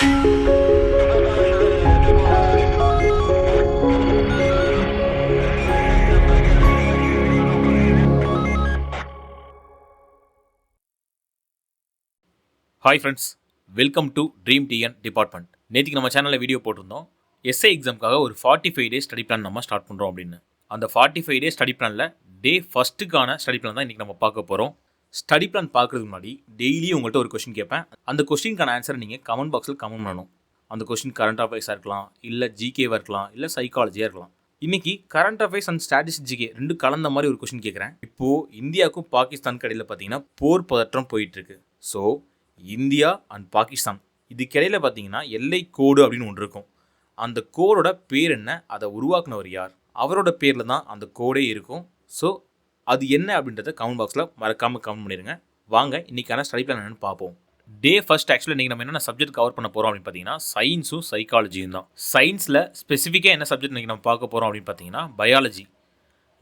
Hi friends welcome to dream TN department நேற்றுக்கு நம்ம சேனலில் வீடியோ போட்டிருந்தோம். எஸ்ஐ எக்ஸாமுக்காக ஒரு forty five days study plan நம்ம ஸ்டார்ட் பண்ணுறோம் அப்படின்னு. அந்த ஃபார்ட்டி ஃபைவ் டேஸ் ஸ்டடி பிளானில் டே ஃபஸ்ட்டுக்கான ஸ்டடி பிளான் தான் இன்றைக்கி நம்ம பார்க்க போகிறோம் ஸ்டடி பிளான் பார்க்குறதுக்கு முன்னாடி டெய்லியும் உங்கள்கிட்ட ஒரு கொஸ்டின் கேட்பேன். அந்த கொஸ்டினுக்கான ஆன்சரை நீங்கள் கமெண்ட் பாக்ஸில் கமெண்ட் பண்ணணும். அந்த கொஸ்டின் கரண்ட் அஃபேர்ஸாக இருக்கலாம் இல்லை ஜிகேவாக இருக்கலாம் இல்லை சைக்காலஜியாக இருக்கலாம். இன்னைக்கு current affairs and static GK ரெண்டு கலந்த மாதிரி ஒரு கொஸ்டின் கேட்குறேன். இப்போது இந்தியாவுக்கும் பாகிஸ்தான் கடையில் பார்த்தீங்கன்னா போர் பதற்றம் போயிட்டுருக்கு ஸோ இந்தியா அண்ட் பாகிஸ்தான் இதுக்கிடையில் பார்த்தீங்கன்னா எல்லை கோடு அப்படின்னு ஒன்று இருக்கும். அந்த கோடோட பேர் என்ன? அதை உருவாக்குனவர் யார்? அவரோட பேரில் தான் அந்த கோடே இருக்கும். ஸோ அது என்ன அப்படின்றத கமெண்ட் பாக்ஸில் மறக்காமல் கமெண்ட் பண்ணிடுங்க வாங்க இன்றைக்கான ஸ்டடி பிளான் என்னென்னு பார்ப்போம். டே ஃபர்ஸ்ட் ஆக்சுவலாக இன்றைக்கி நம்ம என்னென்ன சப்ஜெக்ட் கவர் பண்ண போகிறோம் அப்படின்னு பார்த்தீங்கன்னா சயின்ஸும் சைக்காலஜியும் தான். சயின்ஸில் ஸ்பெசிஃபிக்காக என்ன சப்ஜெக்ட் இன்றைக்கி நம்ம பார்க்க போகிறோம் அப்படின்னு பார்த்தீங்கன்னா பயாலஜி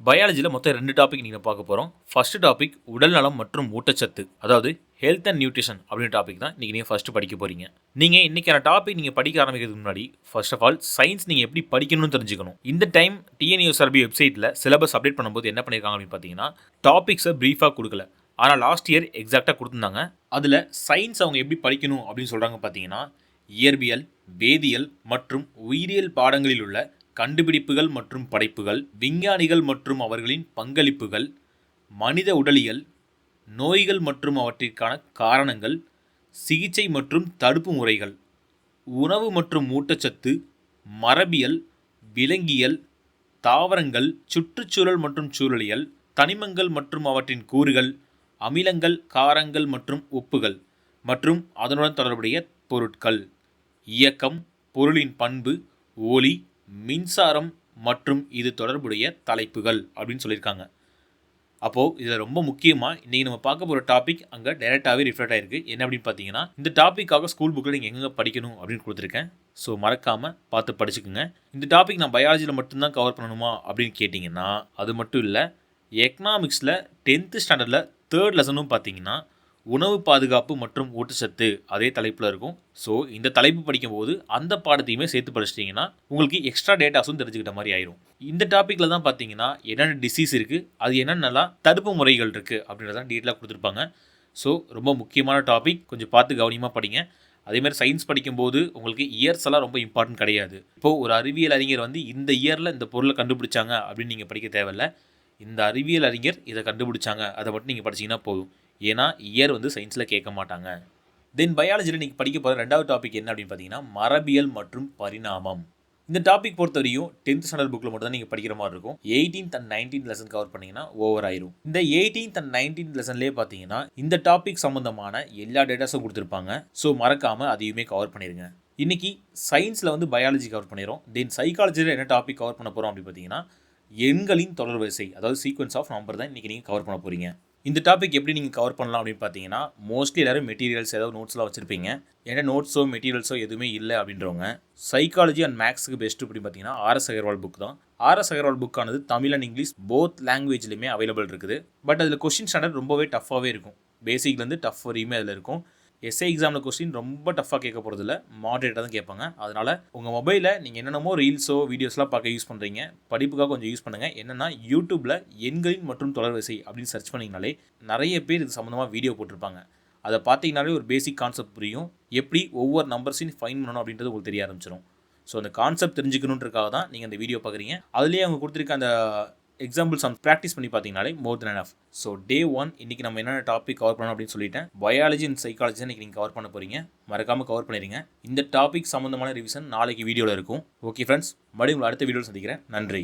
பயாலஜியில் மொத்தம் ரெண்டு டாபிக் நீங்கள் பார்க்க போகிறோம் ஃபர்ஸ்ட் டாபிக் உடல்நலம் மற்றும் ஊட்டச்சத்து. அதாவது ஹெல்த் அண்ட் நியூட்ரிஷன் அப்படின்ற டாபிக் தான் இன்றைக்கி நீங்கள் ஃபஸ்ட்டு படிக்க போகிறீங்க நீங்கள் இன்றைக்கான டாபிக் நீங்கள் படிக்க ஆரம்பிக்கிறதுக்கு முன்னாடி ஃபர்ஸ்ட் ஆஃப் ஆல் சயின்ஸ் நீங்கள் எப்படி படிக்கணும்னு தெரிஞ்சுக்கணும். இந்த டைம் டிஎன்யூஎஸ்ஆர்பி வெப்சைட்டில் சிலபஸ் அப்டேட் பண்ணும்போது என்ன பண்ணியிருக்காங்க அப்படின்னு பார்த்தீங்கன்னா டாபிக்ஸை ப்ரீஃபாக கொடுக்கல. ஆனால் லாஸ்ட் இயர் எக்ஸாக்டாக கொடுத்துருந்தாங்க. அதில் சயின்ஸ் அவங்க எப்படி படிக்கணும் அப்படின்னு சொல்கிறாங்க பார்த்தீங்கன்னா இயற்பியல் வேதியியல் மற்றும் உயிரியல் பாடங்களில் உள்ள கண்டுபிடிப்புகள் மற்றும் படைப்புகள் விஞ்ஞானிகள் மற்றும் அவர்களின் பங்களிப்புகள் மனித உடலியல் நோய்கள் மற்றும் அவற்றிற்கான காரணங்கள் சிகிச்சை மற்றும் தடுப்பு முறைகள் உணவு மற்றும் ஊட்டச்சத்து மரபியல் விலங்கியல் தாவரங்கள் சுற்றுச்சூழல் மற்றும் சூழலியல் தனிமங்கள் மற்றும் அவற்றின் கூறுகள் அமிலங்கள் காரங்கள் மற்றும் உப்புகள் மற்றும் அதனுடன் தொடர்புடைய பொருட்கள். இயக்கம் பொருளின் பண்பு ஒளி மின்சாரம் மற்றும் இது தொடர்புடைய தலைப்புகள் அப்படின்னு சொல்லியிருக்காங்க. அப்போது இதில் ரொம்ப முக்கியமாக இன்றைக்கி நம்ம பார்க்க போகிற டாபிக் அங்கே டைரெக்டாகவே ரிஃப்ளெக்ட் ஆகிருக்கு என்ன அப்படின்னு பார்த்தீங்கன்னா இந்த டாப்பிக்காக ஸ்கூல் புக்கில் நீங்கள் எங்கே படிக்கணும் அப்படின்னு கொடுத்துருக்கேன். ஸோ மறக்காமல் பார்த்து படிச்சுக்குங்க. இந்த டாபிக் நான் பயாலஜியில் மட்டும்தான் கவர் பண்ணணுமா அப்படின்னு கேட்டிங்கன்னா அது மட்டும் இல்லை எக்கனாமிக்ஸில் டென்த்து ஸ்டாண்டர்டில் தேர்ட் லெசனும் பார்த்தீங்கன்னா உணவு பாதுகாப்பு மற்றும் ஊட்டச்சத்து அதே தலைப்பில் இருக்கும். ஸோ இந்த தலைப்பு படிக்கும்போது அந்த பாடத்தையுமே சேர்த்து படிச்சிட்டிங்கன்னா உங்களுக்கு எக்ஸ்ட்ரா டேட்டாஸும் தெரிஞ்சுக்கிட்ட மாதிரி ஆயிரும். இந்த டாப்பிக்கில் தான் பார்த்தீங்கன்னா என்னென்ன டிசீஸ் இருக்குது அது என்னென்னலாம் தடுப்பு முறைகள் இருக்குது அப்படின்றதான் டீட்டெயிலாக கொடுத்துருப்பாங்க. ஸோ ரொம்ப முக்கியமான டாபிக் கொஞ்சம் பார்த்து கவனியமாக படிங்க. அதேமாதிரி சயின்ஸ் படிக்கும்போது உங்களுக்கு இயர்ஸ் எல்லாம் ரொம்ப இம்பார்ட்டன்ட் கிடையாது. இப்போது ஒரு அறிவியல் அறிஞர் வந்து இந்த இயரில் இந்த பொருளை கண்டுபிடிச்சாங்க அப்படின்னு நீங்கள் படிக்க தேவையில்ல. இந்த அறிவியல் அறிஞர் இதை கண்டுபிடிச்சாங்க. அதை மட்டும் நீங்கள் படிச்சிங்கன்னா போதும். ஏன்னா இயர் வந்து சயின்ஸில் கேட்க மாட்டாங்க. தென் பயாலஜியில் இன்றைக்கி படிக்க போகிற ரெண்டாவது டாபிக் என்ன அப்படின்னு பார்த்தீங்கன்னா மரபியல் மற்றும் பரிணாமம். இந்த டாபிக் பொறுத்தவரையும் டென்த் ஸ்டாண்டர்ட் புக்கில் மட்டும் தான் நீங்கள் படிக்கிற மாதிரி இருக்கும். Eighteenth and nineteen lesson cover பண்ணிங்கன்னா ஓவர் ஆயிரும். இந்த எயிட்டீன்த் அண்ட் நைன்டீன் லெசன்லேயே பார்த்தீங்கன்னா இந்த டாபிக் சம்மந்தமான எல்லா டேட்டாஸும் கொடுத்துருப்பாங்க. ஸோ மறக்காமல் அதையுமே கவர் பண்ணிடுங்க இன்றைக்கி சயின்ஸில் வந்து பயாலஜி கவர் பண்ணிடுறோம். தென் சைக்காலஜியில் என்ன டாபிக் கவர் பண்ண போகிறோம் அப்படின்னு பார்த்தீங்கன்னா எண்களின் தொடர்வரிசை அதாவது சீக்வன்ஸ் ஆஃப் நம்பர் தான் இன்றைக்கி நீங்கள் கவர் பண்ண போகிறீங்க இந்த டாபிக் எப்படி நீங்கள் கவர் பண்ணலாம் அப்படின்னு பார்த்தீங்கன்னா மோஸ்ட்லி எல்லோரும் மெட்டீரியல்ஸ் ஏதாவது நோட்ஸ்லாம் வச்சுருப்பீங்க. ஏன்னா நோட்ஸோ மெட்டீரியல்ஸோ எதுவுமே இல்லை அப்படின்றவங்க சைக்காலஜி அண்ட் மேக்ஸுக்கு பெஸ்ட்டு அப்படின்னு பார்த்தீங்கன்னா ஆர்எஸ் அகர்வால் புக் தான். ஆர்எஸ் அகர்வால் புக்கானது தமிழ் அண்ட் இங்கிலீஷ் போத் லாங்குவேஜ்லையுமே அவைலபிள் இருக்குது. பட் அதில் கொஷின் ஸ்டாண்டர்ட் ரொம்பவே டஃப்பாகவே இருக்கும். பேசிக்லேருந்து டஃப் வரையுமே அதில் இருக்கும். எஸ்ஏ எக்ஸாமில் கொஸ்டின் ரொம்ப டஃப்பாக கேட்க போகிறதில்ல மாடரேட்டாக தான் கேட்பாங்க. அதனால் உங்கள் மொபைலில் நீங்கள் என்னென்னமோ ரீல்ஸோ வீடியோஸ்லாம் பார்க்க யூஸ் பண்ணுறீங்க படிப்புக்காக கொஞ்சம் யூஸ் பண்ணுங்கள் என்னென்னா யூடியூப்பில் எண்களின் மற்றும் தொடர்வரிசை அப்படின்னு சர்ச் பண்ணிங்கனாலே நிறைய பேர் இது சம்மந்தமாக வீடியோ போட்டிருப்பாங்க. அதை பார்த்தீங்கனாலே ஒரு பேசிக் கான்செப்ட் புரியும். எப்படி ஒவ்வொரு நம்பர்ஸையும் ஃபைன் பண்ணணும் அப்படின்றது உங்களுக்கு தெரிய ஆரம்பிச்சிடும் ஸோ அந்த கான்செப்ட் தெரிஞ்சுக்கணுன்றக்காக தான் நீங்கள் அந்த வீடியோ பார்க்குறீங்க. அதுலேயே அவங்க கொடுத்துருக்க அந்த எக்ஸாம்பிள்ஸ் ஆன் ப்ராக்டிஸ் பண்ணி பார்த்தீங்கனாலே more than enough so day one இன்றைக்கி நம்ம என்னென்ன டாபிக் கவர் பண்ணணும் அப்படின்னு சொல்லிட்டேன். பயாலஜி அண்ட் சைக்காலஜி இன்றைக்கி நீங்கள் கவர் பண்ண போகிறீங்க மறக்காமல் கவர் பண்ணிடுங்க. இந்த டாபிக் சம்மந்தமான ரிவிஷன் நாளைக்கு வீடியோவில் இருக்கும். ஓகே ஃப்ரெண்ட்ஸ் மறுபடியும் உங்களை அடுத்த வீடியோவில் சந்திக்கிறேன். நன்றி.